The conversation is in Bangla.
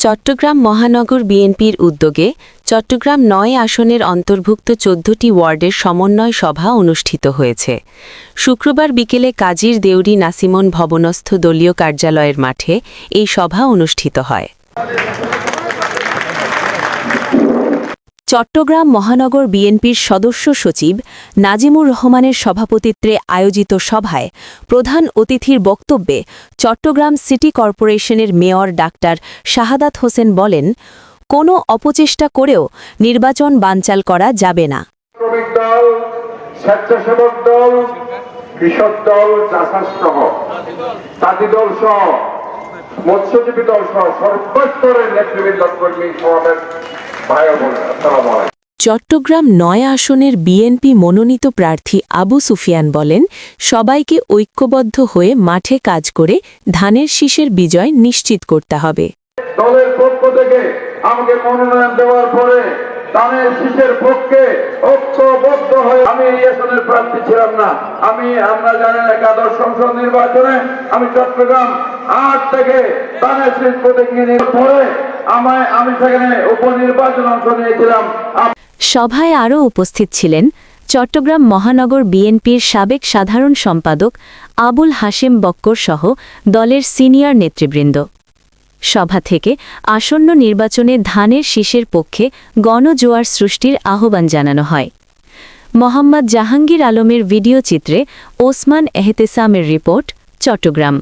চট্টগ্রাম মহানগর বিএনপির উদ্যোগে চট্টগ্রাম নয় আসনের অন্তর্ভুক্ত চোদ্দটি ওয়ার্ডের সমন্বয় সভা অনুষ্ঠিত হয়েছে। শুক্রবার বিকেলে কাজীর দেউরি নাসিমন ভবনস্থ দলীয় কার্যালয়ের মাঠে এই সভা অনুষ্ঠিত হয়। চট্টগ্রাম মহানগর বিএনপির সদস্য সচিব নাজিমুর রহমানের সভাপতিত্বে আয়োজিত সভায় প্রধান অতিথির বক্তব্যে চট্টগ্রাম সিটি কর্পোরেশনের মেয়র ডাক্তার শাহাদাত হোসেন বলেন, কোনো অপচেষ্টা করেও নির্বাচন বানচাল করা যাবে না। মৎস্যজীবী দল সহ সর্বস্তরের নেতৃবৃন্দ কর্মী সমাবেশ চট্টগ্রাম নয় আসনের বিএনপি মনোনীত প্রার্থী আবু সুফিয়ান বলেন, সবাইকে ঐক্যবদ্ধ হয়ে মাঠে কাজ করে ধানের শীষের বিজয় নিশ্চিত করতে হবে। দলের পক্ষ থেকে আমাকে মনোনয়ন দেওয়ার পরে তানের শীষের পক্ষে ঐক্যবদ্ধ হয়ে আমি এই আসনের প্রার্থী ছিলাম না। আমি আমরা জানেন একাদশ সংসদ নির্বাচনে আমি চট্টগ্রাম আট থেকে তানের শীষ প্রতীক নিয়ে সভায় আরও উপস্থিত ছিলেন চট্টগ্রাম মহানগর বিএনপির সাবেক সাধারণ সম্পাদক আবুল হাশেম বক্কর সহ দলের সিনিয়র নেতৃবৃন্দ। সভা থেকে আসন্ন নির্বাচনে ধানের শীষের পক্ষে গণজোয়ার সৃষ্টির আহ্বান জানানো হয়। মোহাম্মদ জাহাঙ্গীর আলমের ভিডিও চিত্রে ওসমান এহতেসামের রিপোর্ট, চট্টগ্রাম।